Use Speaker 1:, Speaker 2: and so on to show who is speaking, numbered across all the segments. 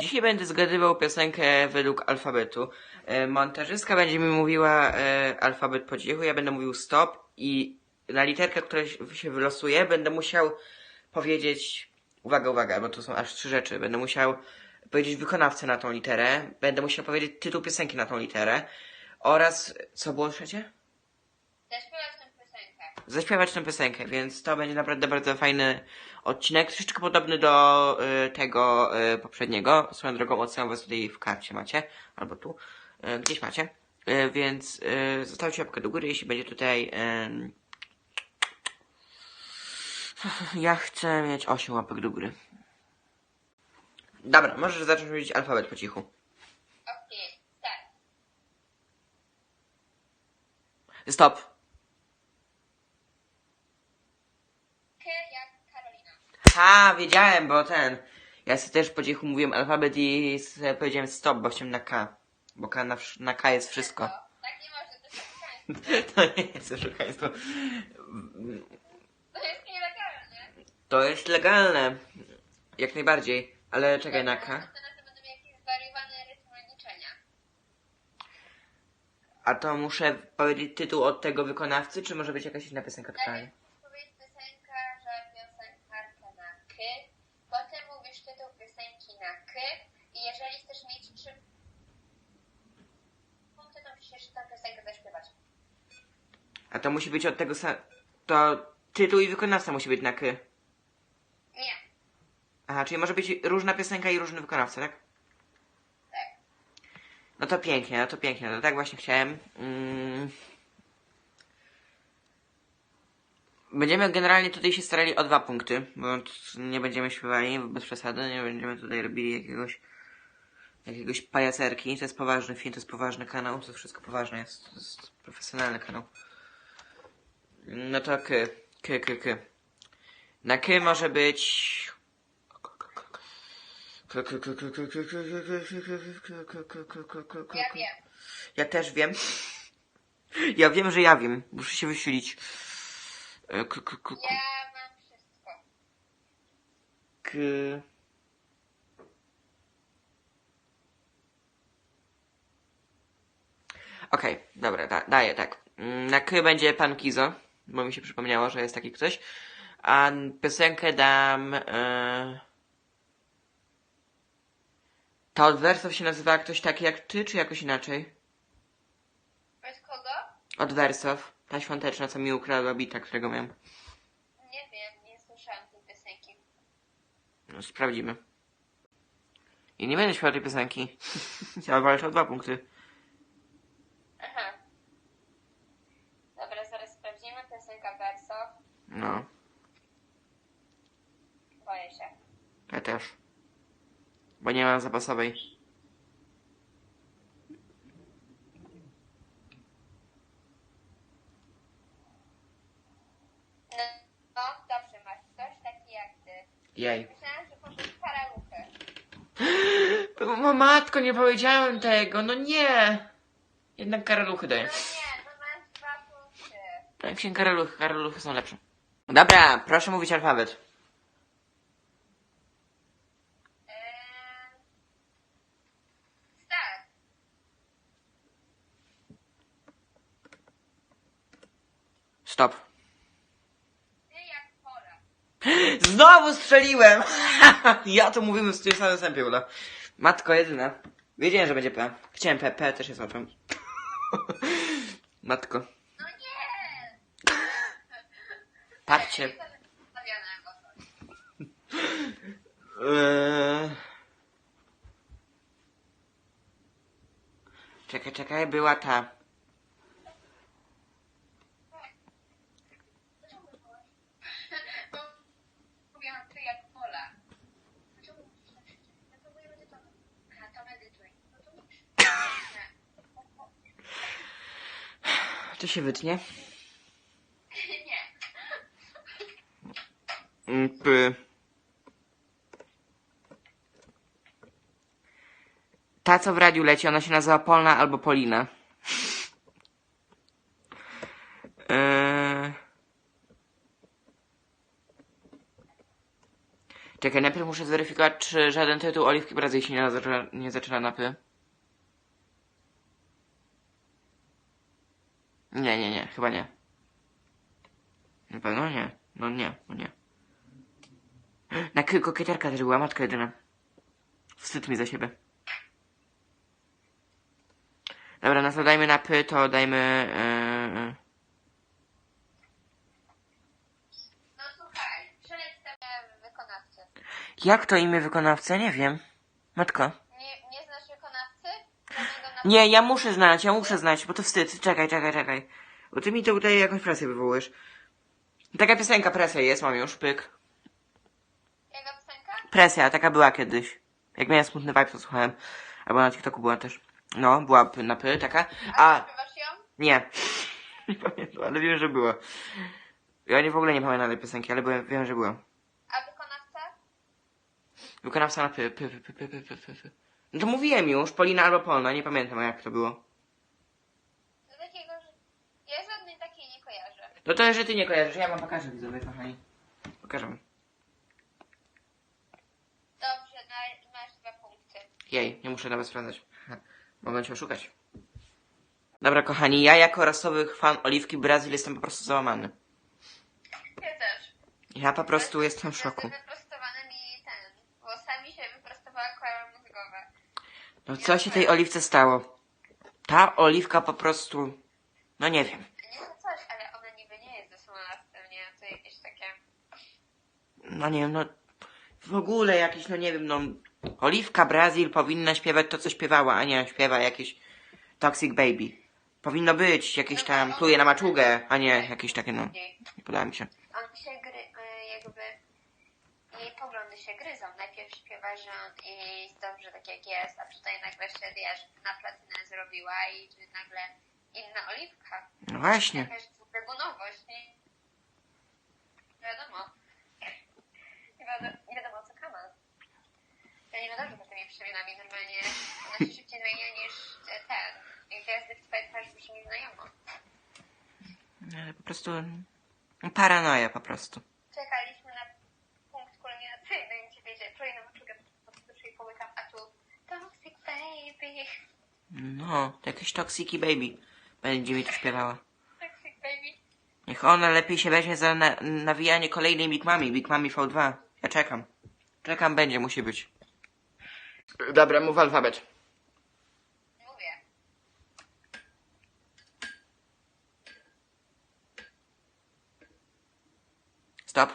Speaker 1: Dzisiaj będę zgadywał piosenkę według alfabetu. E, Montażystka będzie mi mówiła e, alfabet po cichu, ja będę mówił stop i na literkę, która się- wylosuje, będę musiał powiedzieć, uwaga, uwaga, bo to są aż trzy rzeczy, będę musiał powiedzieć wykonawcę na tą literę, będę musiał powiedzieć tytuł piosenki na tą literę oraz, co było trzecie?
Speaker 2: Piosenkę.
Speaker 1: Zaśpiewać tę piosenkę, więc to będzie naprawdę bardzo fajny odcinek, troszeczkę podobny do y, tego y, poprzedniego. Swoją drogą odsyłam was tutaj w karcie macie, albo tu, y, gdzieś macie. Y, więc y, zostawcie łapkę do góry, jeśli będzie tutaj... ym, ja chcę mieć 8 łapek do góry. Dobra, możesz zacząć mówić alfabet po cichu.
Speaker 2: Okej, start.
Speaker 1: Stop.
Speaker 2: K jak Karolina.
Speaker 1: Ha, wiedziałem, bo ten. Ja sobie też po cichu mówiłem alfabet i sobie powiedziałem stop, bo chciałem na K. Bo K na, na K jest wszystko.
Speaker 2: To, tak nie można, to jest.
Speaker 1: To nie jest oszukaństwo.
Speaker 2: To jest nielegalne.
Speaker 1: To jest legalne. Jak najbardziej. Ale czekaj na K. A to muszę powiedzieć tytuł od tego wykonawcy, czy może być jakaś inna piosenka totalnie?
Speaker 2: Najpierw musisz powiedzieć piosenkarza, piosenkarkę na K, potem mówisz tytuł piosenki na K i jeżeli chcesz mieć trzy punkty, to musisz jeszcze tę piosenkę zaśpiewać.
Speaker 1: A to musi być od tego sam... To tytuł i wykonawca musi być na K.
Speaker 2: Nie.
Speaker 1: Aha, czyli może być różna piosenka i różny wykonawca, tak?
Speaker 2: Tak.
Speaker 1: No to pięknie, no to pięknie, no tak właśnie chciałem. Mm. Będziemy generalnie tutaj się starali o dwa punkty, bo nie będziemy śpiewali bez przesady, nie będziemy tutaj robili jakiegoś jakiegoś pajacerki. To jest poważny film, to jest poważny kanał, to wszystko poważne jest, to jest profesjonalny kanał. No to k, k, k, k. Na k może być...
Speaker 2: Ja wiem.
Speaker 1: Ja też wiem. Ja wiem, że ja wiem. Muszę się wysilić. E, K, k, k, k,
Speaker 2: Ja mam wszystko.
Speaker 1: k. Okej, dobra, da, daję tak. Mm, Na K będzie pan Kizo, bo mi się przypomniało, że jest taki ktoś. A piosenkę dam... E... To od wersów się nazywa ktoś taki jak ty, czy jakoś inaczej?
Speaker 2: Bez kogo?
Speaker 1: Od wersów. Ta świąteczna, co mi ukradła bita, którego miałem.
Speaker 2: Nie wiem, nie słyszałam tej piosenki.
Speaker 1: No, sprawdzimy. I nie będę śpiewał tej piosenki. Ja walczę o dwa punkty.
Speaker 2: Aha. Dobra, zaraz sprawdzimy. Piosenka Verso.
Speaker 1: No,
Speaker 2: Boję się.
Speaker 1: ja też. Bo nie mam zapasowej.
Speaker 2: No, no dobrze, masz ktoś taki jak ty.
Speaker 1: Jej.
Speaker 2: Myślałam, że poszedł karaluchy.
Speaker 1: O matko, nie powiedziałem tego, no nie! Jednak karaluchy
Speaker 2: No
Speaker 1: daję.
Speaker 2: nie, to masz dwa punkty.
Speaker 1: Tak się karaluchy, karaluchy są lepsze. Dobra, proszę mówić alfabet.
Speaker 2: Start.
Speaker 1: Stop. Znowu strzeliłem! ja to mówimy w tym samym sępie, Ula. Matko jedyna. Wiedziałem, że będzie P. Chciałem P, P też jest łapem. Matko.
Speaker 2: No nie!
Speaker 1: Eee... Czekaj, czekaj, była ta.
Speaker 2: Bo Mówiłam ty jak pola. Dlaczego musisz tak krzyczeć? Ja próbuję medytować. A, to medytuj. No to musisz.
Speaker 1: To się wytnie.
Speaker 2: Nie.
Speaker 1: P. Ta, co w radiu leci, ona się nazywa Polna albo Polina. Eee... Czekaj, najpierw muszę zweryfikować, czy żaden tytuł Oliwki Brazylii się nie, zaczyna, nie zaczyna na. Nie, nie, nie, chyba nie. Na pewno nie. No nie, no nie. Na k- kokieterka też była, matka jedyna. Wstyd mi za siebie. Dobra, no to dajmy na py, to dajmy... Yy,
Speaker 2: No słuchaj, wykonawcę.
Speaker 1: jak to imię wykonawcy? Nie wiem. Matko.
Speaker 2: Nie, nie znasz wykonawcy? Na...
Speaker 1: Nie, ja muszę znać, ja muszę znać, bo to wstyd. Czekaj, czekaj, czekaj. Bo ty mi to tutaj jakąś presję wywołujesz. Taka piosenka presja jest, mam już, pyk. Presja, taka była kiedyś. Jak miałem smutny vibe, to słuchałem. Albo na TikToku była też. No, była na pyry taka.
Speaker 2: A, ją?
Speaker 1: nie. nie pamiętam, ale wiem, że była. Ja nie w ogóle nie pamiętam tej piosenki, ale byłem, wiem, że była.
Speaker 2: A wykonawca?
Speaker 1: Wykonawca na py, py, py, py, py, py, py, py. No to mówiłem już, Polina albo Polna, nie pamiętam jak to było.
Speaker 2: Do takiego, że... Ja żadnej takiej nie kojarzę.
Speaker 1: No to, że ty nie kojarzysz, ja wam pokażę widzowie, kochani. Pokażę. Jej, nie muszę nawet sprawdzać. Ha, Mogę cię oszukać. Dobra, kochani, ja jako rasowy fan Oliwki Brazil jestem po prostu załamany.
Speaker 2: Ja też.
Speaker 1: Ja po prostu jestem w szoku.
Speaker 2: Jestem wyprostowany mi ten, włosami się wyprostowała koła mózgowa.
Speaker 1: No co się tej oliwce stało? Ta oliwka po prostu... No nie wiem.
Speaker 2: Nie to coś, ale ona niby nie jest lastem, nie? To jakieś takie...
Speaker 1: No nie wiem, no... W ogóle jakiś, no nie wiem, no... Oliwka Brazil powinna śpiewać to, co śpiewała, a nie śpiewa jakieś Toxic Baby. Powinno być jakieś tam pluje na maczugę, a nie jakieś takie, no... Nie podoba mi się.
Speaker 2: On się gry, y, jakby... Jej poglądy się gryzą. Najpierw śpiewa, że on jest dobrze tak jak jest, a tutaj nagle się, wiesz, na platynę zrobiła i nagle inna oliwka.
Speaker 1: No właśnie.
Speaker 2: Jakaś biegunowość, nie? Wiadomo. Nie wiadomo, nie wiadomo co. Ja nie wiadomo, że tymi przemianami normalnie ona się szybciej zmienia niż e, ten. I gwiazdy w twojej twarzy brzmi znajomo.
Speaker 1: Ale po prostu... no, Paranoja po prostu.
Speaker 2: Czekaliśmy na punkt kulminacyjny, gdzie wiedzieć, kolejną maczugę po prostu jej połykam, a tu Toxic Baby.
Speaker 1: No, to jakieś Toxiki Baby będzie mi tu śpiewała.
Speaker 2: Toxic Baby.
Speaker 1: Niech ona lepiej się weźmie za na, nawijanie kolejnej Big Mami, Big Mami V2. Ja czekam. Czekam, będzie, musi być. Dobra, mów alfabet.
Speaker 2: Mówię.
Speaker 1: Stop.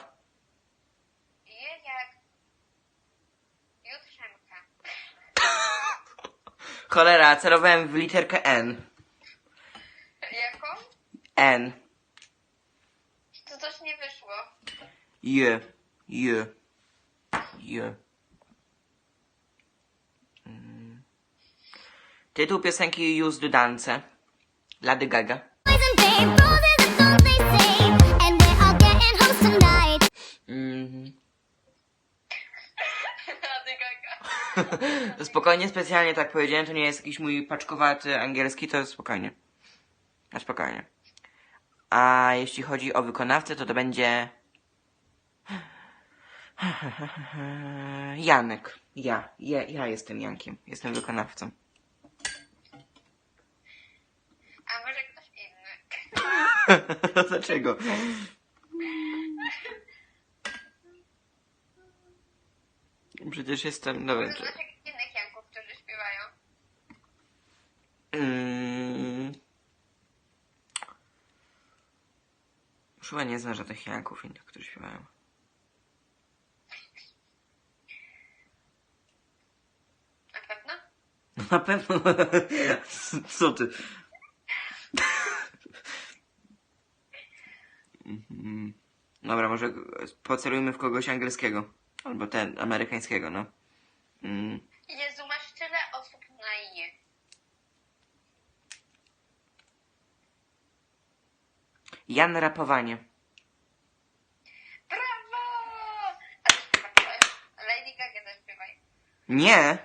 Speaker 2: Je jak jutrzenka.
Speaker 1: Cholera, celowałem w literkę N.
Speaker 2: Jaką?
Speaker 1: N.
Speaker 2: To coś nie wyszło.
Speaker 1: J. J. J. Tytuł piosenki Used Dance. Lady Gaga. Mhm.
Speaker 2: Lady Gaga.
Speaker 1: To spokojnie, specjalnie tak powiedziałem, to nie jest jakiś mój paczkowaty angielski, to jest spokojnie. Na spokojnie. A jeśli chodzi o wykonawcę, to to będzie... Janek. Ja. ja. Ja jestem Jankiem. Jestem wykonawcą.
Speaker 2: A może ktoś inny?
Speaker 1: Dlaczego? Przecież jestem...
Speaker 2: To
Speaker 1: czy...
Speaker 2: znaczy innych Janków, którzy śpiewają.
Speaker 1: Mm. Chyba nie znam żadnych Janków innych, którzy śpiewają.
Speaker 2: Na pewno?
Speaker 1: No na pewno. Co ty? Mhm. Dobra, może pocelujmy w kogoś angielskiego. Albo ten, amerykańskiego, no. Mm.
Speaker 2: Jezu, masz tyle osób na je.
Speaker 1: Jan Rapowanie.
Speaker 2: Brawo! A ty śpiewasz? Lady Gaga też śpiewaj.
Speaker 1: Nie!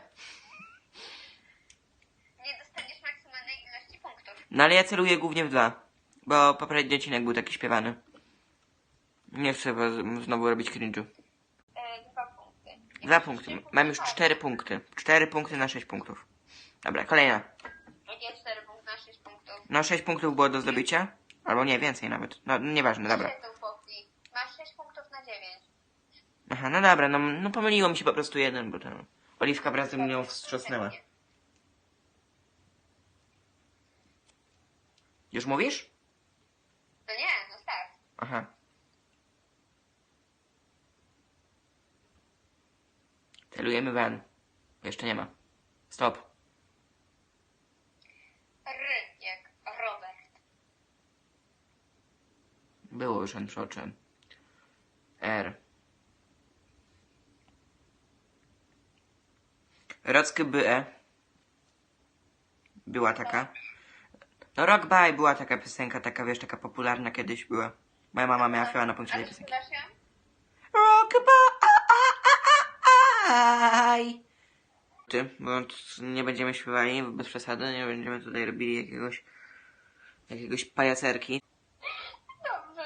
Speaker 2: Nie dostaniesz maksymalnej ilości punktów.
Speaker 1: No ale ja celuję głównie w dwa. Bo poprzedni odcinek był taki śpiewany. Nie chcę znowu robić cringe'u.
Speaker 2: E, dwa punkty.
Speaker 1: Dwa punkty. Mam już cztery punkty. Cztery punkty na sześć punktów. Dobra, kolejna.
Speaker 2: Jakie 4 punkty na 6 punktów?
Speaker 1: No sześć punktów było do zdobycia. Albo nie, więcej nawet. No nieważne, dobra.
Speaker 2: Masz 6 punktów na 9.
Speaker 1: Aha, no dobra, no, no pomyliło mi się po prostu jeden, bo ten... Oliwka wraz ze mną wstrząsnęła. Już mówisz?
Speaker 2: No nie, no start.
Speaker 1: Aha. Celujemy van. Jeszcze nie ma. Stop.
Speaker 2: R jak Robert.
Speaker 1: Było już on przoczem. R. Rockie Bye. Była taka. No Rock Bye była taka piosenka, taka wiesz, taka popularna kiedyś była. Moja mama miała chyba na punkcie tej piosenki. Rock Bye. Ty, bo nie będziemy śpiewali bez przesady, nie będziemy tutaj robili jakiegoś jakiegoś pajacerki.
Speaker 2: Dobrze.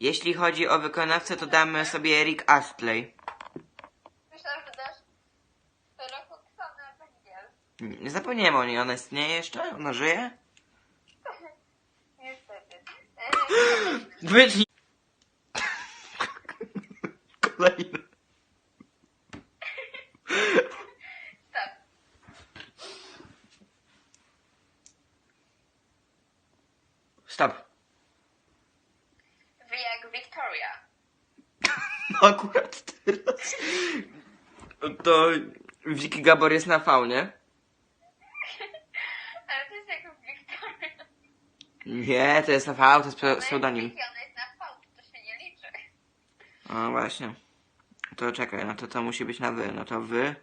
Speaker 1: Jeśli chodzi o wykonawcę, to damy sobie Rick Astley.
Speaker 2: Myślałam, że dasz Węgiel.
Speaker 1: Nie zapomniałem o niej, ona istnieje jeszcze? Ona żyje?
Speaker 2: Niestety.
Speaker 1: Wytnij. Kolejny.
Speaker 2: Stop.
Speaker 1: Stop.
Speaker 2: Wy jak Victoria.
Speaker 1: No akurat teraz. To Vicky Gabor jest na faunie.
Speaker 2: Ale to jest jak Victoria.
Speaker 1: Nie, to jest na V, to jest pseudonim.
Speaker 2: Ona jest na V, to się nie liczy.
Speaker 1: O właśnie. To czekaj, no to to musi być na wy. No to wy.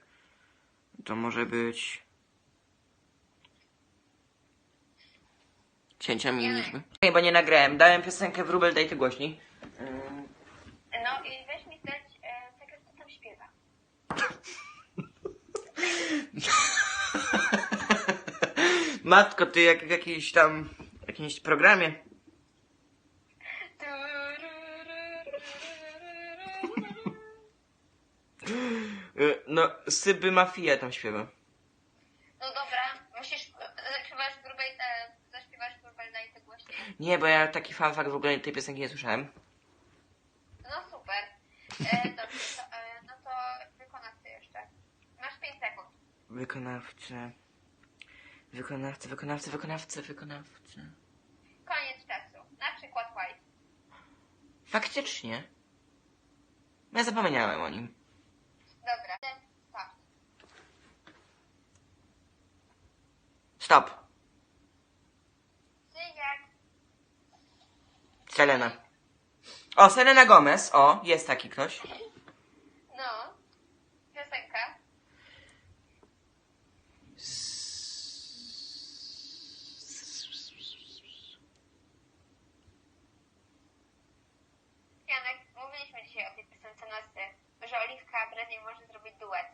Speaker 1: To może być. Cięcia mi liczby. Nie, bo nie nagrałem. Dałem piosenkę w rubel, daj ty głośniej.
Speaker 2: No i weź mi zdać e, kto tam śpiewa.
Speaker 1: Matko, ty jak w jakiejś tam. w jakimś programie. Syby Mafia tam śpiewa.
Speaker 2: No dobra, musisz zaśpiewać grubej, e, zaśpiewasz grubej, daj to głośniej.
Speaker 1: Nie, bo ja taki fanfakt w ogóle tej piosenki nie słyszałem.
Speaker 2: No super. E, dobrze, to, e, no to wykonawcy jeszcze. Masz 5 sekund.
Speaker 1: Wykonawcy. Wykonawcy, wykonawcy, wykonawcy, wykonawcy.
Speaker 2: Koniec czasu. Na przykład White.
Speaker 1: Faktycznie. Ja zapomniałem o nim.
Speaker 2: Dobra. Ten start.
Speaker 1: Stop.
Speaker 2: Ty jak
Speaker 1: Selena. O, Selena Gomez. O, jest taki ktoś.
Speaker 2: No. Piosenka. Janek, mówiliśmy dzisiaj o tej piosence Nosy, że Oliwka Bradley może zrobić duet.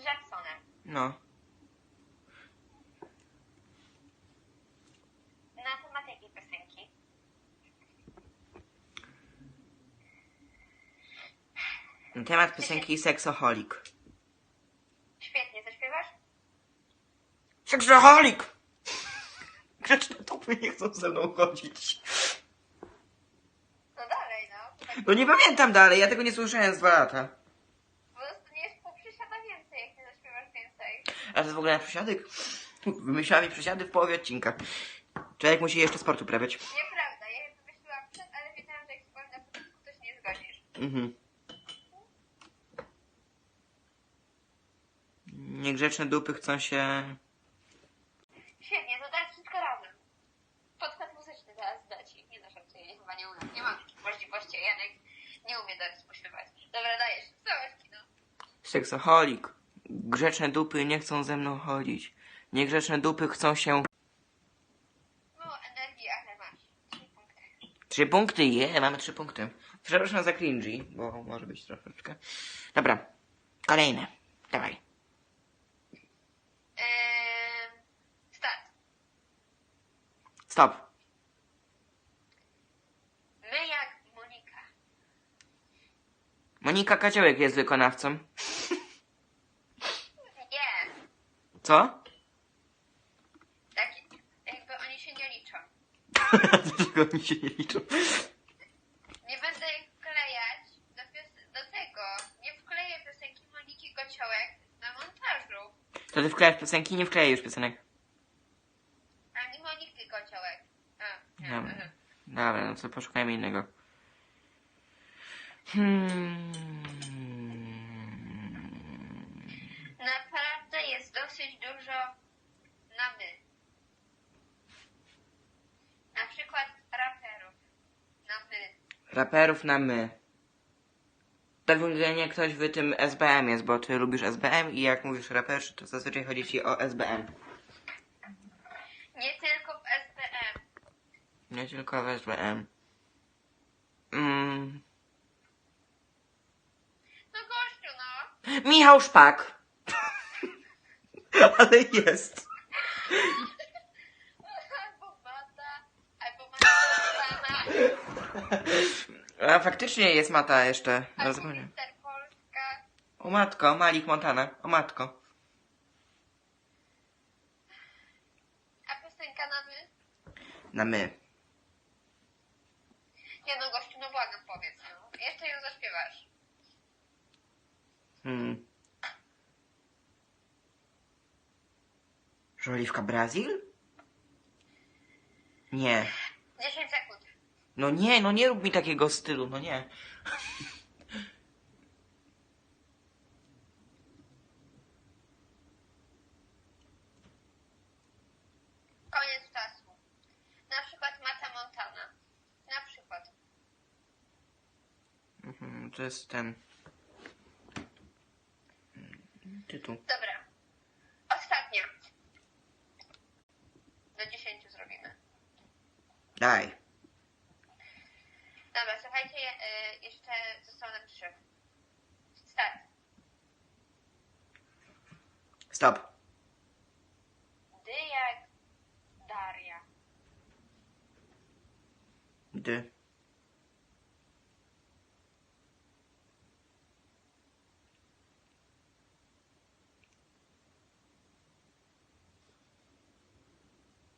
Speaker 2: Z Jacksonem.
Speaker 1: No.
Speaker 2: Na temat jakiej piosenki?
Speaker 1: Na temat piosenki Seksoholik.
Speaker 2: Świetnie, zaśpiewasz?
Speaker 1: Seksoholik! Grzeczne tupy nie chcą ze mną chodzić.
Speaker 2: No dalej, no. Tak,
Speaker 1: No nie pamiętam dalej, ja tego nie słyszałem z dwa lata.
Speaker 2: po prostu nie jest poprzesiada więcej, jak nie zaśpiewasz więcej.
Speaker 1: A to jest w ogóle na przesiadek? Wymyślała mi przesiady w połowie odcinka. Człowiek musi jeszcze sport uprawiać.
Speaker 2: Nieprawda, ja je wymyśliłam przed, ale wiedziałam, że jak powiem na początku, to się nie zgodzisz.
Speaker 1: Mhm. Niegrzeczne dupy chcą się...
Speaker 2: Świetnie, to dać wszystko razem. Podkład muzyczny teraz dać i nie ja chyba nie umiem. Nie mam takich możliwości, a Janek nie umie dać pośpiewać. Dobra, dajesz. Całe kino.
Speaker 1: Seksoholik. Grzeczne dupy nie chcą ze mną chodzić. Niegrzeczne dupy chcą się...
Speaker 2: No, energii, ale masz. Trzy punkty.
Speaker 1: Trzy punkty, je, mamy trzy punkty. Przepraszam za cringy, bo może być troszeczkę. Dobra, kolejne. Dawaj.
Speaker 2: Eee, start.
Speaker 1: Stop.
Speaker 2: My jak Monika.
Speaker 1: Monika Kaciołek jest wykonawcą.
Speaker 2: Nie.
Speaker 1: Co?
Speaker 2: Tak jakby oni się nie liczą.
Speaker 1: Dlaczego oni się nie liczą?
Speaker 2: Nie będę ich wklejać do, pios- do tego. Nie wkleję piosenki Moniki Kociołek na montażu.
Speaker 1: To ty wklejasz piosenki? Nie wklejaj już piosenek.
Speaker 2: Ani Moniki Kociołek. A, nie.
Speaker 1: Dobra.
Speaker 2: mhm.
Speaker 1: Dobra, no to poszukajmy innego. Hmm.
Speaker 2: Naprawdę jest dosyć dużo na my. Na przykład raperów. Na my.
Speaker 1: Raperów na my. Pewnie ktoś w tym SBM jest, bo ty lubisz SBM i jak mówisz raperzy, to zazwyczaj chodzi ci o SBM.
Speaker 2: Nie tylko w SBM.
Speaker 1: Nie tylko w SBM. Mm.
Speaker 2: No gościu, no.
Speaker 1: Michał Szpak. Ale jest.
Speaker 2: Albo Mata, albo Mata Montana,
Speaker 1: A faktycznie jest Mata jeszcze.
Speaker 2: Polska.
Speaker 1: O matko, Malik Montana. O matko.
Speaker 2: A piosenka na my?
Speaker 1: Na my.
Speaker 2: Nie no gościu, no błagam powiedz no. Jeszcze ją zaśpiewasz.
Speaker 1: Hmm. Żoliwka Brazil? Nie.
Speaker 2: 10 sekund.
Speaker 1: No nie, no nie rób mi takiego stylu, no nie.
Speaker 2: Koniec czasu. Na przykład Mata Montana. Na przykład.
Speaker 1: Mhm, to jest ten... Mm, Tytuł.
Speaker 2: Dobra. Ostatnia. Do 10 zrobimy.
Speaker 1: Daj.
Speaker 2: Dobra, słuchajcie, y, jeszcze zostało nam 3. Start.
Speaker 1: Stop.
Speaker 2: Dy jak Daria.
Speaker 1: Dy.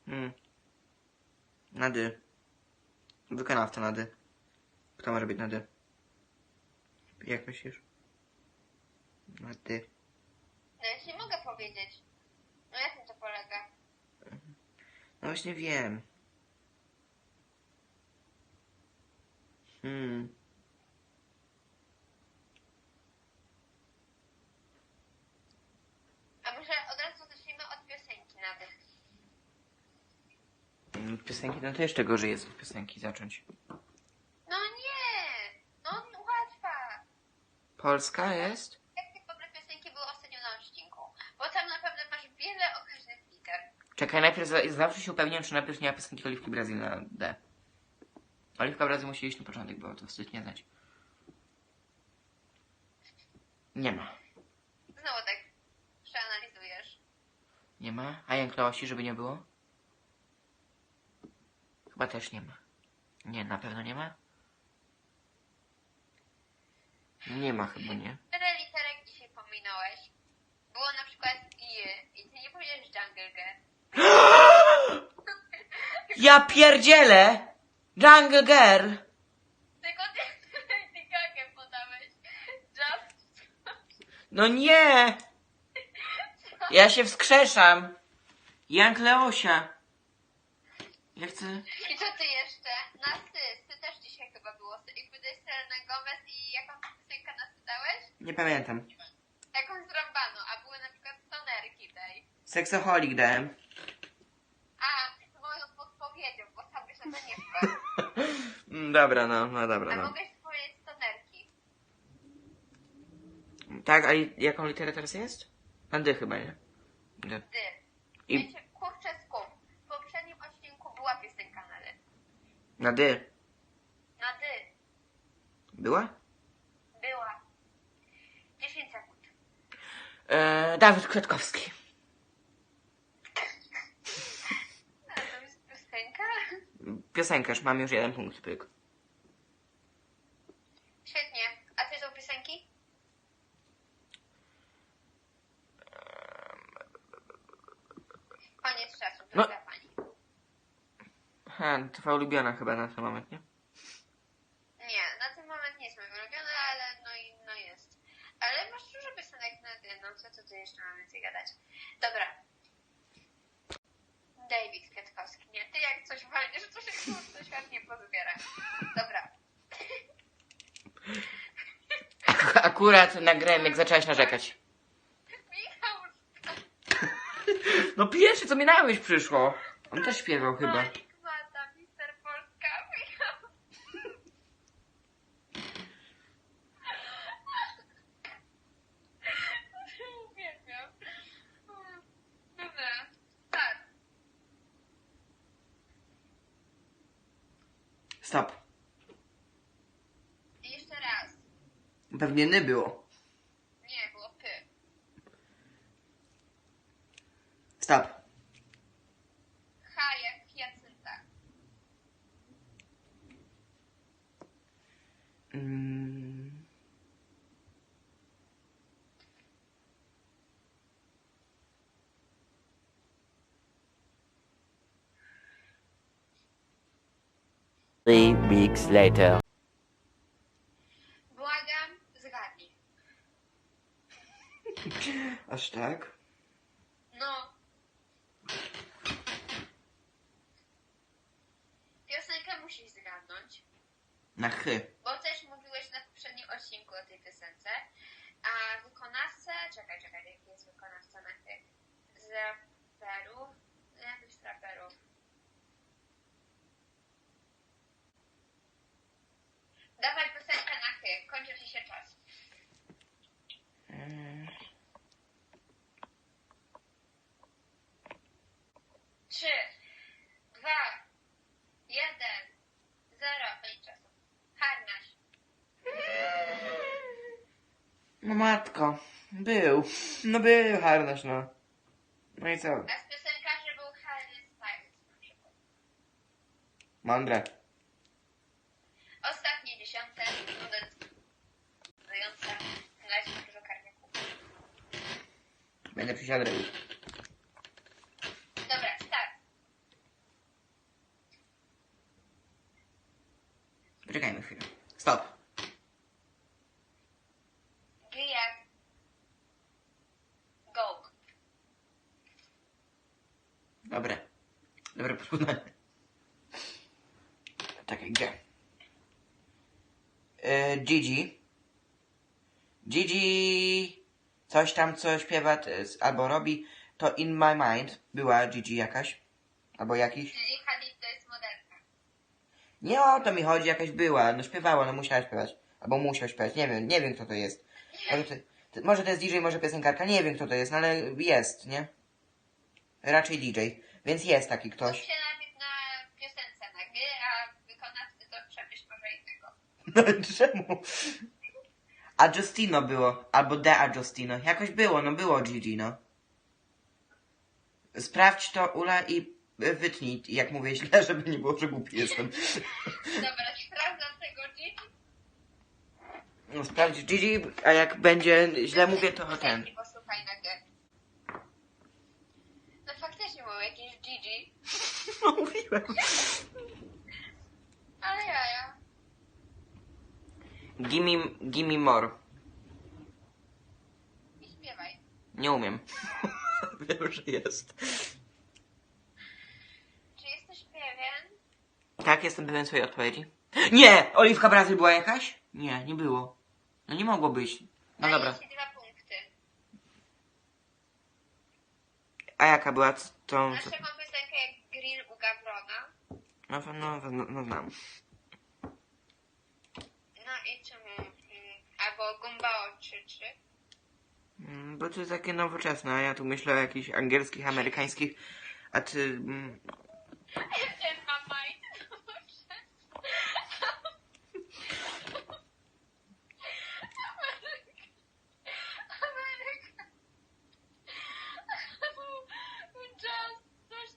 Speaker 1: Hmm. Na dy. Wykonawca na dy. Kto może być na dy? Jak myślisz? Na dy.
Speaker 2: No ja nie mogę powiedzieć. No jak mi to polega?
Speaker 1: No właśnie wiem. Hmm.
Speaker 2: A może od razu zacznijmy od piosenki nawet.
Speaker 1: Mm, Piosenki, no to jeszcze gorzej jest od piosenki zacząć.
Speaker 2: No nie! No łatwa!
Speaker 1: Polska jest?
Speaker 2: Jakie w ogóle piosenki były ostatnio na odcinku? Bo tam naprawdę masz wiele okaźnych liter.
Speaker 1: Czekaj, najpierw za- zawsze się upewniam, czy najpierw nie ma piosenki Oliwki Brazil na D. Oliwka Brazil musi iść na początek, bo to wstyd nie znać. Nie ma.
Speaker 2: Znowu tak przeanalizujesz.
Speaker 1: Nie ma? A Jan Klaosi, żeby nie było? Chyba też nie ma. Nie, na pewno nie ma? Nie ma chyba, nie?
Speaker 2: Tyle literek dzisiaj pominąłeś. Było na przykład i i ty nie powiedziałeś Jungle Girl.
Speaker 1: Ja pierdzielę! Jungle Girl!
Speaker 2: Tylko ty Lady Gaga podałeś. Just.
Speaker 1: No nie! Ja się wskrzeszam! Jan Kleosia! Ja chcę...
Speaker 2: I co ty jeszcze? Na sy. Ty też dzisiaj chyba było. I powiedziałeś Selena Gomez i jaką piosenkę nas dałeś?
Speaker 1: Nie pamiętam.
Speaker 2: Jakąś zrąbaną, a były na przykład stonerki tej.
Speaker 1: Seksoholik dałem.
Speaker 2: A, moją podpowiedzią, bo sam byś na to nie wpadł.
Speaker 1: Dobra, no, no dobra,
Speaker 2: A
Speaker 1: no.
Speaker 2: mogłeś powiedzieć stonerki.
Speaker 1: Tak, a li- jaką literę teraz jest? Na D chyba, nie? D.
Speaker 2: Dy.
Speaker 1: I
Speaker 2: Wiecie, kurczę skup. W poprzednim odcinku była piosenka na dy.
Speaker 1: Na D.
Speaker 2: Na dy.
Speaker 1: Była?
Speaker 2: Była. 10 sekund.
Speaker 1: E, Dawid Kwiatkowski.
Speaker 2: A to jest piosenka?
Speaker 1: Piosenkarz, mam już jeden punkt, pyk.
Speaker 2: Świetnie. A tytuł piosenki? Koniec czasu,
Speaker 1: No.
Speaker 2: droga pani.
Speaker 1: Ha, twoja ulubiona chyba na ten moment, nie?
Speaker 2: Nie, na ten moment nie jest moja ulubiona, ale no i no jest. Ale masz dużo piosenek na ty, no co tu jeszcze mamy więcej gadać? Dobra. David Kwiatkowski, nie? Ty jak coś walniesz, to się kurde świetnie pozbiera. Dobra.
Speaker 1: Akurat nagrałem, jak zaczęłaś narzekać.
Speaker 2: Michał
Speaker 1: No pierwsze, co mi na myśl przyszło. On też śpiewał chyba.
Speaker 2: Malik Mata, Mister Polska, Michał. Uwielbiam. Dobra, tak.
Speaker 1: Stop.
Speaker 2: I jeszcze raz.
Speaker 1: Pewnie nie było.
Speaker 2: Nie, było py.
Speaker 1: Stop.
Speaker 2: H jak Hiacynta.
Speaker 1: Mm.
Speaker 3: Three weeks later.
Speaker 2: Błagam, zgadnij.
Speaker 1: Aż tak?
Speaker 2: No. Piosenkę musisz zgadnąć.
Speaker 1: Na chy.
Speaker 2: Bo też mówiłeś na poprzednim odcinku o tej piosence. A wykonawcę, czekaj, czekaj, jaki jest wykonawca na tych? Z raperów? No, Jakiś z raperów. Dawaj piosenkę na chy, kończy ci się czas.
Speaker 1: Mm.
Speaker 2: Trzy, dwa, jeden, zero, koniec czasu. Harnaś.
Speaker 1: No matko. Był. No był harnasz, no. No i co?
Speaker 2: A z piosenkarzy był Harry Styles na przykład.
Speaker 1: Mądre.
Speaker 2: Ostatnie dziesiąte, dużo karniaków.
Speaker 1: Będę przysiadł.
Speaker 2: Dobra, start.
Speaker 1: Poczekajmy chwilę. Stop.
Speaker 2: G jak Gołk.
Speaker 1: Dobre. Dobre porównanie. Czekaj, gdzie? E, Gigi. Gigi coś tam, co śpiewa albo robi, to In My Mind była Gigi jakaś. Albo jakiś.
Speaker 2: Gigi Hadid to jest modelka.
Speaker 1: Nie o to mi chodzi, jakaś była. No śpiewała, no musiała śpiewać. Albo musiał śpiewać. Nie wiem, nie wiem kto to jest. Może to, może to jest DJ, może piosenkarka. Nie wiem kto to jest, no ale jest, nie? Raczej DJ. Więc jest taki ktoś.
Speaker 2: się na piosence a wykonawcy to przemyśl może innego.
Speaker 1: No czemu? A Justino było. Albo The A Justino. Jakoś było, no było Gigi, no. Sprawdź to, Ula, i wytnij, jak mówię źle, żeby nie było, że głupi jestem.
Speaker 2: Dobra, sprawdzam tego Gigi.
Speaker 1: No, sprawdź Gigi, a jak będzie źle mówię, to ten.
Speaker 2: Posłuchaj na G. No faktycznie był jakiś Gigi,
Speaker 1: No mówiłem.
Speaker 2: ale jaja.
Speaker 1: Gimme, gimme more.
Speaker 2: I śpiewaj.
Speaker 1: Nie umiem. Wiem, że jest.
Speaker 2: Czy jesteś pewien?
Speaker 1: Tak, jestem pewien swojej odpowiedzi. Nie! Oliwka Brazil była jakaś? Nie, nie było. No nie mogło być. No
Speaker 2: Daję
Speaker 1: dobra.
Speaker 2: ci dwa punkty.
Speaker 1: A jaka była c- tą...
Speaker 2: Masz taką piosenkę jak Grill u Gawrona.
Speaker 1: No, no, no, no znam.
Speaker 2: No i czemu? Mm, albo Gumbao 3-3.
Speaker 1: Mm, Bo to jest takie nowoczesne, a ja tu myślę o jakichś angielskich, amerykańskich, a ty... mm,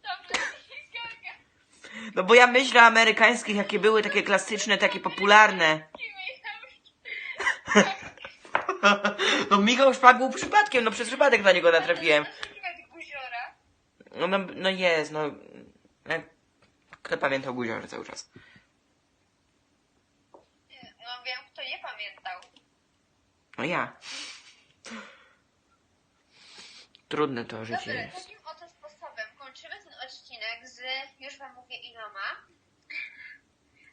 Speaker 2: tam Lady Gaga.
Speaker 1: No bo ja myślę o amerykańskich, jakie były takie klasyczne, takie popularne. No Michał Szpak był przypadkiem, no przez przypadek na niego natrafiłem.
Speaker 2: Guziora.
Speaker 1: No, no, no jest, no. no, Kto pamiętał Guziorę cały czas?
Speaker 2: No wiem, kto nie pamiętał.
Speaker 1: No ja. Trudne to życie
Speaker 2: Dobra,
Speaker 1: jest.
Speaker 2: takim oto sposobem kończymy ten odcinek z, już wam mówię iloma.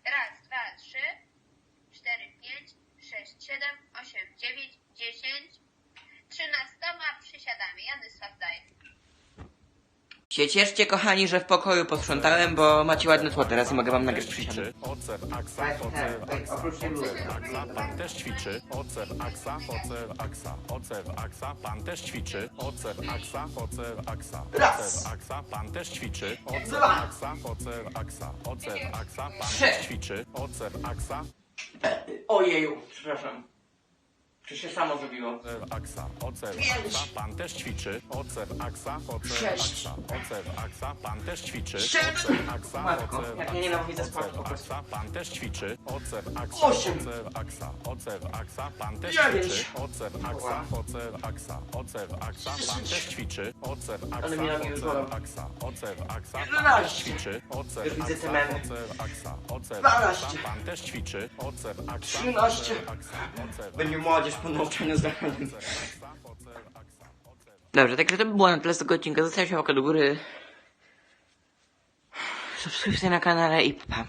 Speaker 2: Raz, dwa, trzy, 6, 7, 8, 9, 10, 13 przysiadami. Jadysław daje.
Speaker 1: Się cieszcie, kochani, że w pokoju posprzątałem, bo macie ładne tło teraz i mogę wam nagrać przysiady.
Speaker 4: Ocem, aksa,
Speaker 1: ocem,
Speaker 4: aksa, ocem, aksa, pan też ćwiczy. Ocem, aksa, ocem, aksa, ocem, aksa, pan też ćwiczy. Ocem, aksa, ocem, aksa, ocem, aksa, pan też ćwiczy.
Speaker 1: Ocem,
Speaker 4: aksa, ocem, aksa, ocem, aksa, pan też ćwiczy. Ocem, aksa.
Speaker 1: Ojeju, przepraszam. Czy się samo zrobiło?
Speaker 4: ocew, aksa, ocew,
Speaker 1: Pięć.
Speaker 4: aksa, pan też ćwiczy, ocew, aksa, ocew,
Speaker 1: Sześć.
Speaker 4: aksa, ocew, aksa, pan też ćwiczy,
Speaker 1: Siedem.
Speaker 4: ocew, aksa,
Speaker 1: Matko,
Speaker 4: ocew,
Speaker 1: jak ja nienawidzę sportu po
Speaker 4: ocew,
Speaker 1: prostu.
Speaker 4: aksa, pan też ćwiczy, ocew, aksa,
Speaker 1: Osiem.
Speaker 4: ocew, aksa, ocew, aksa, pan też
Speaker 1: Dziewięć.
Speaker 4: ćwiczy, ocew, aksa, ocew, aksa, ocew, aksa, pan też ćwiczy, ocew, aksa,
Speaker 1: mnie nogi już bolą.
Speaker 4: ocew, aksa, ocew, aksa, pan
Speaker 1: Jedenaście.
Speaker 4: też ćwiczy, ocew,
Speaker 1: Już widzę te
Speaker 4: aksa,
Speaker 1: memy.
Speaker 4: ocew, aksa, ocew,
Speaker 1: Dwanaście.
Speaker 4: aksa, pan też ćwiczy, ocew, aksa,
Speaker 1: Trzynaście.
Speaker 4: ocew, aksa, ocew,
Speaker 1: Będzie młodzież po nauczaniu zdalnym. Dobrze, także to by było na tyle z tego odcinka. Zostawcie łapkę do góry. Subskrypcję na kanale i pa.